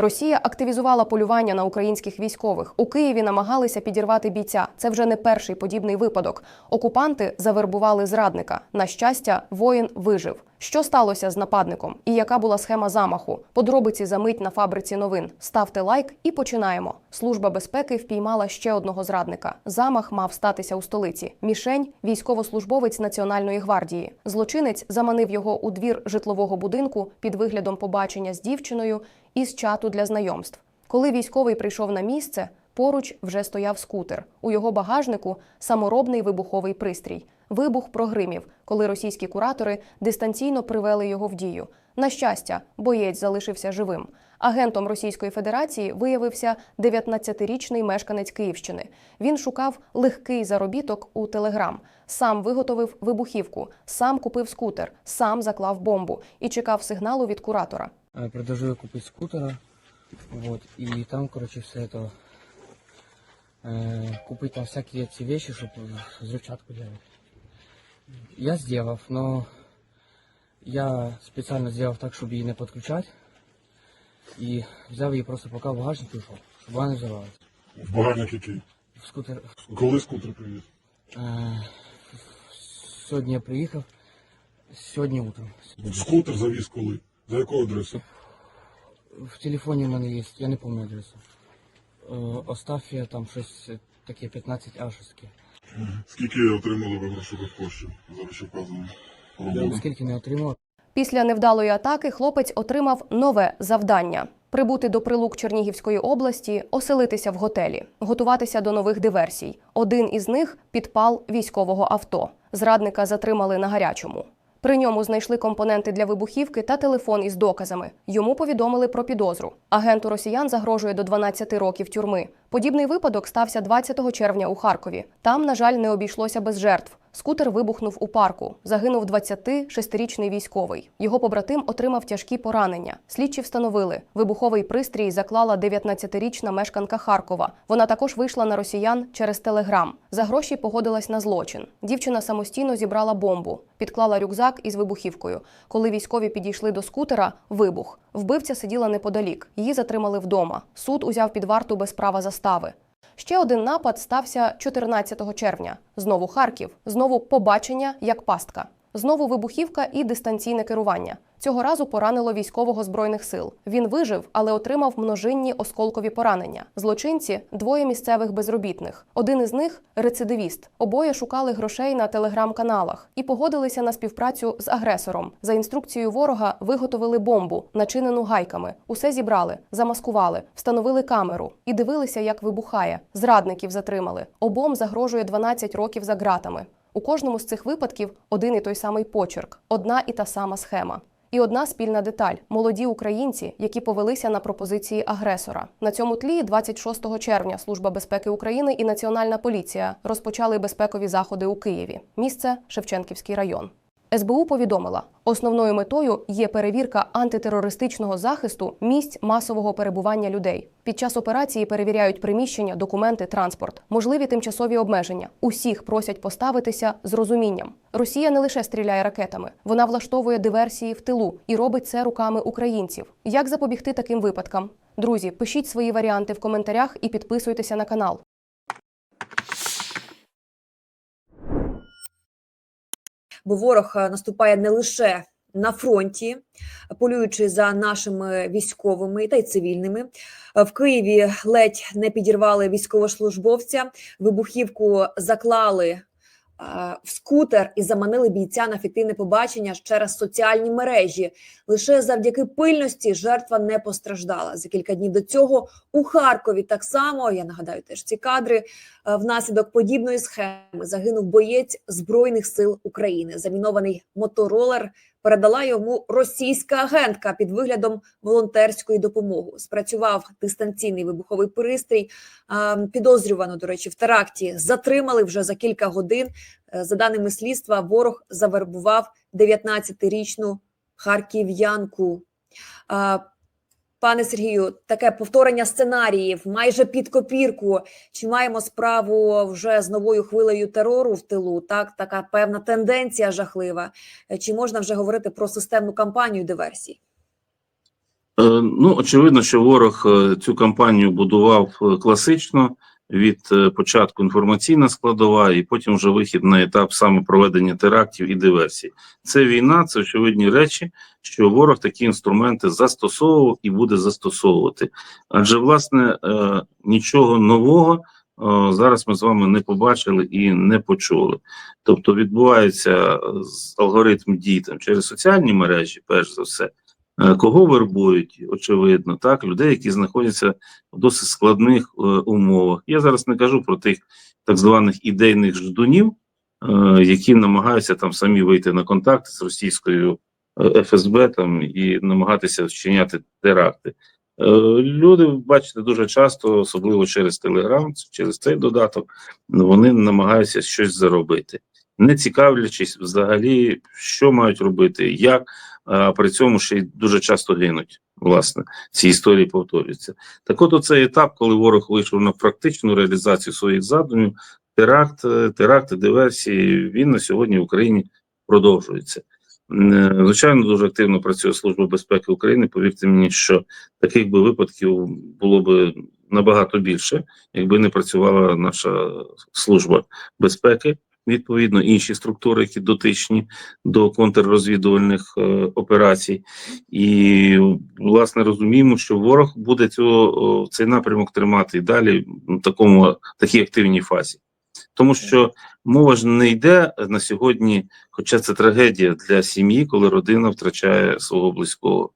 Росія активізувала полювання на українських військових. У Києві намагалися підірвати бійця. Це вже не перший подібний випадок. Окупанти завербували зрадника. На щастя, воїн вижив. Що сталося з нападником і яка була схема замаху? Подробиці за мить на фабриці новин. Ставте лайк і починаємо. Служба безпеки впіймала ще одного зрадника. Замах мав статися у столиці. Мішень військовослужбовець Національної гвардії. Злочинець заманив його у двір житлового будинку під виглядом побачення з дівчиною із чату для знайомств. Коли військовий прийшов на місце, поруч вже стояв скутер. У його багажнику саморобний вибуховий пристрій Вибух прогримів, коли російські куратори дистанційно привели його в дію. На щастя, боєць залишився живим. Агентом Російської Федерації виявився 19-річний мешканець Київщини. Він шукав легкий заробіток у Телеграм, сам виготовив вибухівку, сам купив скутер, сам заклав бомбу і чекав сигналу від куратора. Э, предложил купить скутера, вот, и там, короче, все это, э, купить там всякие эти вещи, чтобы взрывчатку делать. Я сделав, но я специально сделал так, чтобы її не підключати, і взяв її просто поки в багажник і ушов, щоб вона не взорвалась. В багажник який? В скутер, Коли скутер привіз? э, сьогодні я приїхав, сьогодні утром. Скутер завіз коли? За яку адресу? В телефоні в мене є, я не пам'ятаю адресу. Е, Остафія там щось е, таке 15 а щось таке. Скільки отримали ви грошових коштів за вищевказану роботу? Скільки не отримав, Після невдалої атаки хлопець отримав нове завдання. Прибути до прилук Чернігівської області, оселитися в готелі, готуватися до нових диверсій. Один із них підпал військового авто. Зрадника затримали на гарячому. При ньому знайшли компоненти для вибухівки та телефон із доказами. Йому повідомили про підозру. Агенту росіян загрожує до 12 років тюрми. Подібний випадок стався 20 червня у Харкові. Там, на жаль, не обійшлося без жертв. Скутер вибухнув у парку. Загинув 26-річний військовий. Його побратим отримав тяжкі поранення. Слідчі встановили, вибуховий пристрій заклала 19-річна мешканка Харкова. Вона також вийшла на росіян через телеграм. За гроші погодилась на злочин. Дівчина самостійно зібрала бомбу, підклала рюкзак із вибухівкою. Коли військові підійшли до скутера, вибух. Вбивця сиділа неподалік. Її затримали вдома. Суд узяв під варту без права застави. Ще один напад стався 14 червня. Знову Харків, знову побачення як пастка. Знову вибухівка і дистанційне керування. Цього разу поранило військового збройних сил. Він вижив, але отримав множинні осколкові поранення. Злочинці двоє місцевих безробітних. Один із них рецидивіст. Обоє шукали грошей на телеграм-каналах і погодилися на співпрацю з агресором. За інструкцією ворога виготовили бомбу, начинену гайками. Усе зібрали, замаскували, встановили камеру і дивилися, як вибухає. Зрадників затримали. Обом загрожує 12 років за ґратами. У кожному з цих випадків один і той самий почерк, одна і та сама схема. І одна спільна деталь молоді українці, які повелися на пропозиції агресора. На цьому тлі 26 червня Служба безпеки України і Національна поліція розпочали безпекові заходи у Києві. Місце Шевченківський район. СБУ повідомила, основною метою є перевірка антитерористичного захисту місць масового перебування людей. Під час операції перевіряють приміщення, документи, транспорт, можливі тимчасові обмеження. Усіх просять поставитися з розумінням. Росія не лише стріляє ракетами, вона влаштовує диверсії в тилу і робить це руками українців. Як запобігти таким випадкам? Друзі, пишіть свої варіанти в коментарях і підписуйтеся на канал. Бо ворог е, наступає не лише на фронті, полюючи за нашими військовими та й цивільними. Е, В Києві ледь не підірвали військовослужбовця, вибухівку заклали в скутер і заманили бійця на фіктивне побачення через соціальні мережі. Лише завдяки пильності жертва не постраждала. За кілька днів до цього у Харкові так само я нагадаю теж ці кадри. е, Внаслідок подібної схеми загинув боєць збройних сил України. Замінований моторолер передала йому російська агентка під виглядом волонтерської допомоги. Спрацював дистанційний вибуховий пристрій. Підозрювано, до речі, в теракті затримали вже за кілька годин. Е, За даними слідства, ворог завербував 19-річну харків'янку. Пане Сергію, таке повторення сценаріїв майже під копірку. Чи маємо справу вже з новою хвилею терору в тилу? Так, така певна тенденція жахлива. Чи можна вже говорити про системну кампанію диверсій? Е, Ну, очевидно, що ворог е, цю кампанію будував е, класично від е, початку інформаційна складова, і потім вже вихід на етап саме проведення терактів і диверсій. Це війна, це очевидні речі, що ворог такі інструменти застосовував і буде застосовувати. Адже, власне, е, нічого нового е, зараз ми з вами не побачили і не почули. Тобто відбувається алгоритм дій там через соціальні мережі, перш за все. Е, Кого вербують, очевидно, так, людей, які знаходяться в досить складних е, умовах. Я зараз не кажу про тих так званих ідейних ждунів, е, які намагаються там самі вийти на контакт з російською ФСБ там і намагатися вчиняти теракти. Люди, бачите, дуже часто, особливо через Телеграм, через цей додаток, вони намагаються щось заробити, не цікавлячись взагалі, що мають робити, як, а при цьому ще й дуже часто гинуть. Власне, ці історії повторюються. Так от оцей етап, коли ворог вийшов на практичну реалізацію своїх задумів, теракт, е, теракти, диверсії, він на сьогодні в Україні продовжується. Е, Звичайно, дуже активно працює Служба безпеки України. Повірте мені, що таких би випадків було б набагато більше, якби не працювала наша служба безпеки. Відповідно, інші структури, які дотичні до контррозвідувальних е, операцій, і власне розуміємо, що ворог буде цього цей напрямок тримати і далі в такому такій активній фазі, тому що мова ж не йде на сьогодні, хоча це трагедія для сім'ї, коли родина втрачає свого близького.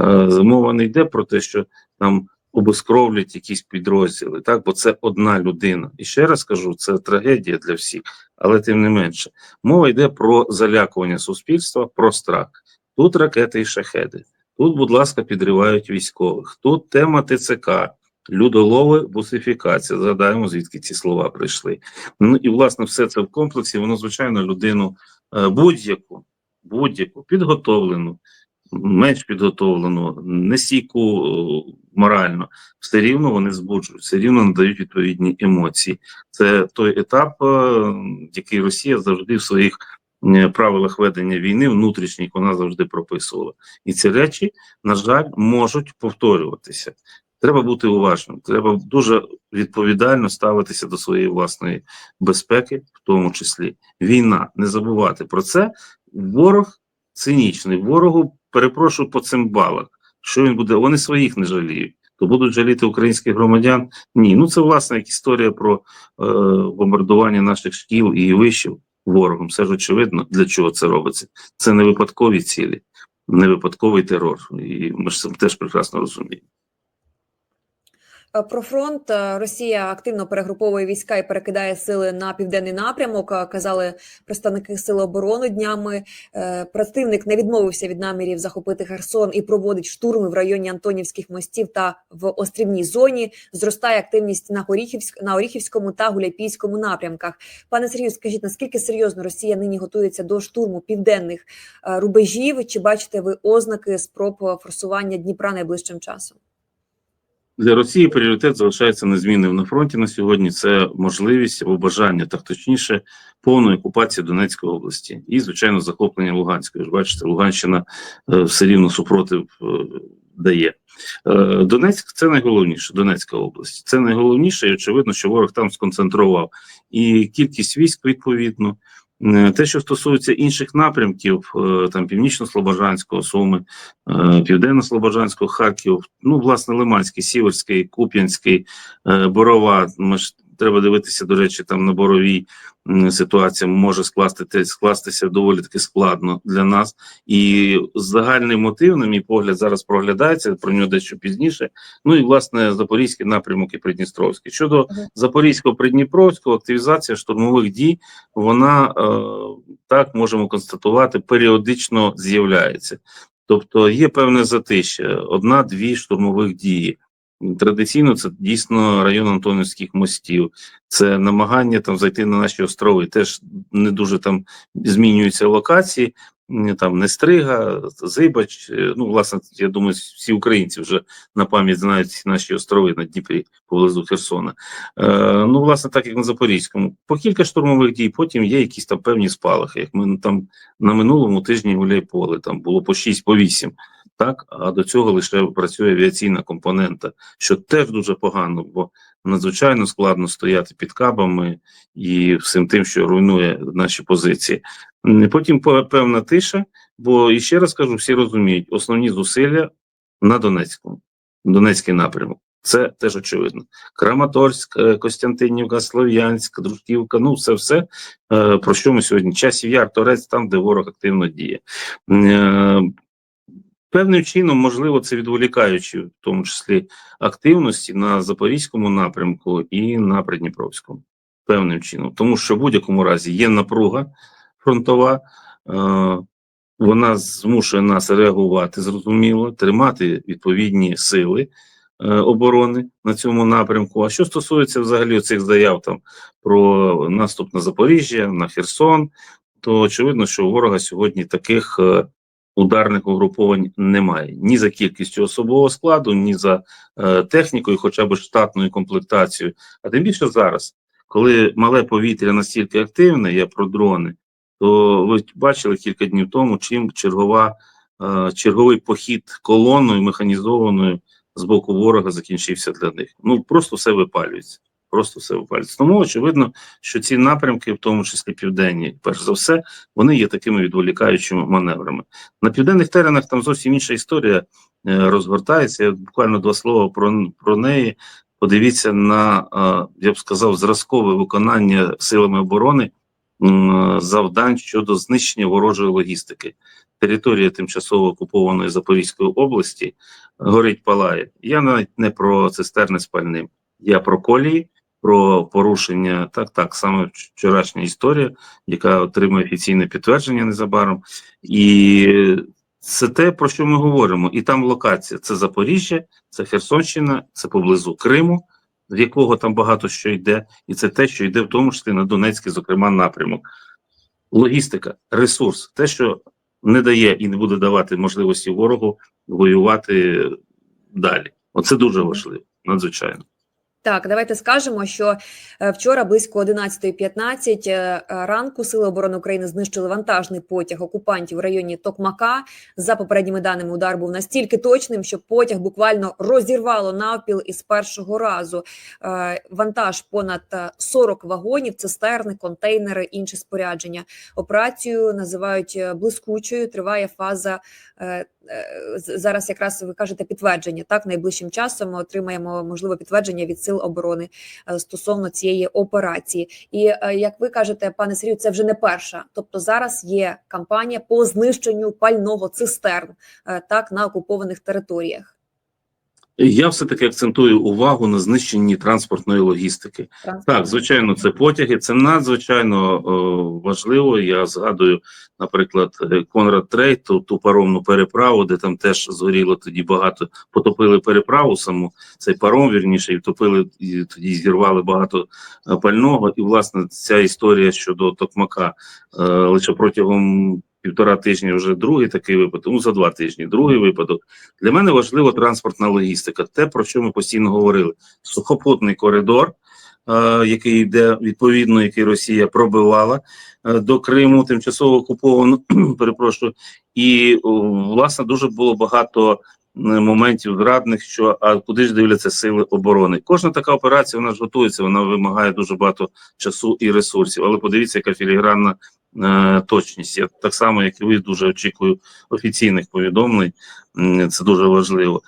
Е, мова не йде про те, що там обескровлять якісь підрозділи, так бо це одна людина. І ще раз кажу, це трагедія для всіх, але тим не менше, мова йде про залякування суспільства, про страх. Тут ракети і шахеди. Тут, будь ласка, підривають військових. Тут тема ТЦК, людолови, бусифікація. Згадаємо, звідки ці слова прийшли. Ну і власне все це в комплексі. Воно звичайно людину е, будь-яку, будь-яку підготовлену, менш підготовлену, нестійку е, морально, все рівно вони збуджують, все рівно надають відповідні емоції. Це той етап, е, який Росія завжди в своїх правилах ведення війни внутрішніх вона завжди прописувала. І ці речі, на жаль, можуть повторюватися. Треба бути уважним, треба дуже відповідально ставитися до своєї власної безпеки, в тому числі війна. Не забувати про це. Ворог цинічний, ворогу перепрошую по цимбалах. Що він буде? Вони своїх не жаліють. То будуть жаліти українських громадян? Ні. Ну це власне як історія про е, бомбардування наших шкіл і вишів ворогом. Все ж очевидно, для чого це робиться. Це не випадкові цілі, не випадковий терор. І ми ж це теж прекрасно розуміємо. Е, Про фронт Е, Росія активно перегруповує війська і перекидає сили на південний напрямок. е, Казали представники Сили оборони днями. Противник не відмовився від намірів захопити Херсон і проводить штурми в районі Антонівських мостів та в острівній зоні. Зростає активність на Оріхівськ на Оріхівському та Гуляйпійському напрямках. Пане Сергію, скажіть, наскільки серйозно Росія нині готується до штурму південних рубежів? Чи бачите ви ознаки спроб форсування Дніпра найближчим часом? Для Росії пріоритет залишається незмінним на фронті на сьогодні. Це можливість або бажання, так точніше, повної окупації Донецької області і, звичайно, захоплення Луганської. Ж бачите, Луганщина е, все рівно супротив е, дає. Е, Донецьк це найголовніше. Донецька область. Це найголовніше, і очевидно, що ворог там сконцентрував і кількість військ відповідно. Е, Те, що стосується інших напрямків, е, там північно-слобожанського, Суми, е, південно-слобожанського, Харків, ну, власне, Лиманський, Сіверський, Куп'янський, Борова. Ми ж треба дивитися, до речі, там на боровій ситуація може скласти, скластися доволі таки складно для нас. І загальний мотив, на мій погляд, зараз проглядається про нього дещо пізніше. Ну і власне Запорізький напрямок і Придністровський. Щодо Запорізького Придніпровського, активізація штурмових дій, вона е, так можемо констатувати, періодично з'являється. Тобто є певне затище, одна-дві штурмових дії. Традиційно це дійсно район Антонівських мостів, це намагання там зайти на наші острови. Теж не дуже там змінюються локації. Там Нестрига, Зибач. е, Ну, власне, я думаю, всі українці вже на пам'ять знають наші острови на Дніпрі поблизу Херсона. Е, ну, власне, так як на Запорізькому. По кілька штурмових дій, потім є якісь там певні спалахи. Як ми там на минулому тижні гуляй поле, там було по 6, по 8 Так, а до цього лише працює авіаційна компонента, що теж дуже погано, бо надзвичайно складно стояти під кабами і всім тим, що руйнує наші позиції. Потім певна тиша, бо і ще раз кажу, всі розуміють, основні зусилля на Донецькому, Донецький напрямок. Це теж очевидно. Краматорськ, е, Костянтинівка, Слов'янськ, Дружківка, ну все все е, про що ми сьогодні? Часів яр, Торець, там, де ворог активно діє. Певним чином, можливо, це відволікаючи, в тому числі активності на Запорізькому напрямку і на Придніпровському. Певним чином, тому що в будь-якому разі є напруга фронтова, е, вона змушує нас реагувати зрозуміло, тримати відповідні сили е, оборони на цьому напрямку. А що стосується взагалі цих заяв там про наступ на Запоріжжя, на Херсон, то очевидно, що у ворога сьогодні таких е, ударних угруповань немає ні за кількістю особового складу, ні за е, технікою, хоча б штатною комплектацією. А тим більше зараз, коли мале повітря настільки активне, я про дрони, то ви бачили кілька днів тому, чим чергова, е, черговий похід колоною механізованою з боку ворога закінчився для них. Ну просто все випалюється. Просто все випалюється. Тому очевидно, що ці напрямки, в тому числі південні, перш за все, вони є такими відволікаючими маневрами. На південних теренах там зовсім інша історія е, розгортається. Я буквально два слова про, про неї. Подивіться на, е, я б сказав, зразкове виконання силами оборони завдань щодо знищення ворожої логістики. Територія тимчасово окупованої Запорізької області горить палає. Я навіть не про цистерни з пальним, я про колії, про порушення. Так, так, саме вчорашня історія, яка отримує офіційне підтвердження незабаром. І це те, про що ми говоримо. І там локація: це Запоріжжя, це Херсонщина, це поблизу Криму, з якого там багато що йде, і це те, що йде в тому числі на Донецький, зокрема, напрямок. Логістика, ресурс, те, що не дає і не буде давати можливості ворогу воювати далі. Оце дуже важливо, надзвичайно. Так, давайте скажемо, що е, вчора близько 11.15 е, ранку Сили оборони України знищили вантажний потяг окупантів в районі Токмака. За попередніми даними, удар був настільки точним, що потяг буквально розірвало навпіл із першого разу. Е, Вантаж понад е, 40 вагонів, цистерни, контейнери, інше спорядження. Операцію називають блискучою. Триває фаза зараз. Якраз ви кажете підтвердження. Так, найближчим часом отримаємо можливо підтвердження від сил оборони е, стосовно цієї операції. І е, як ви кажете, пане Сергію, це вже не перша. Тобто зараз є кампанія по знищенню пального цистерн е, так на окупованих територіях. Я все-таки акцентую увагу на знищенні транспортної логістики. Так, звичайно, це потяги. Це надзвичайно е, важливо. Я згадую, наприклад, е, Конрад Трей, ту, ту паромну переправу, де там теж згоріло тоді багато, потопили переправу саму, цей паром вірніше, і втопили і тоді зірвали багато е, пального. І власне ця історія щодо Токмака е, лише протягом півтора тижні вже другий такий випадок, ну за два тижні, другий випадок. Для мене важлива транспортна логістика, те, про що ми постійно говорили: сухопутний коридор, е, який йде відповідно, який Росія пробивала е, до Криму, тимчасово окуповано, перепрошую, і власне дуже було багато е, моментів зрадних, що а куди ж дивляться сили оборони. Кожна така операція вона ж готується, вона вимагає дуже багато часу і ресурсів. Але подивіться, яка філігранна точність. Я так само, як і ви, дуже очікую офіційних повідомлень. Це дуже важливо.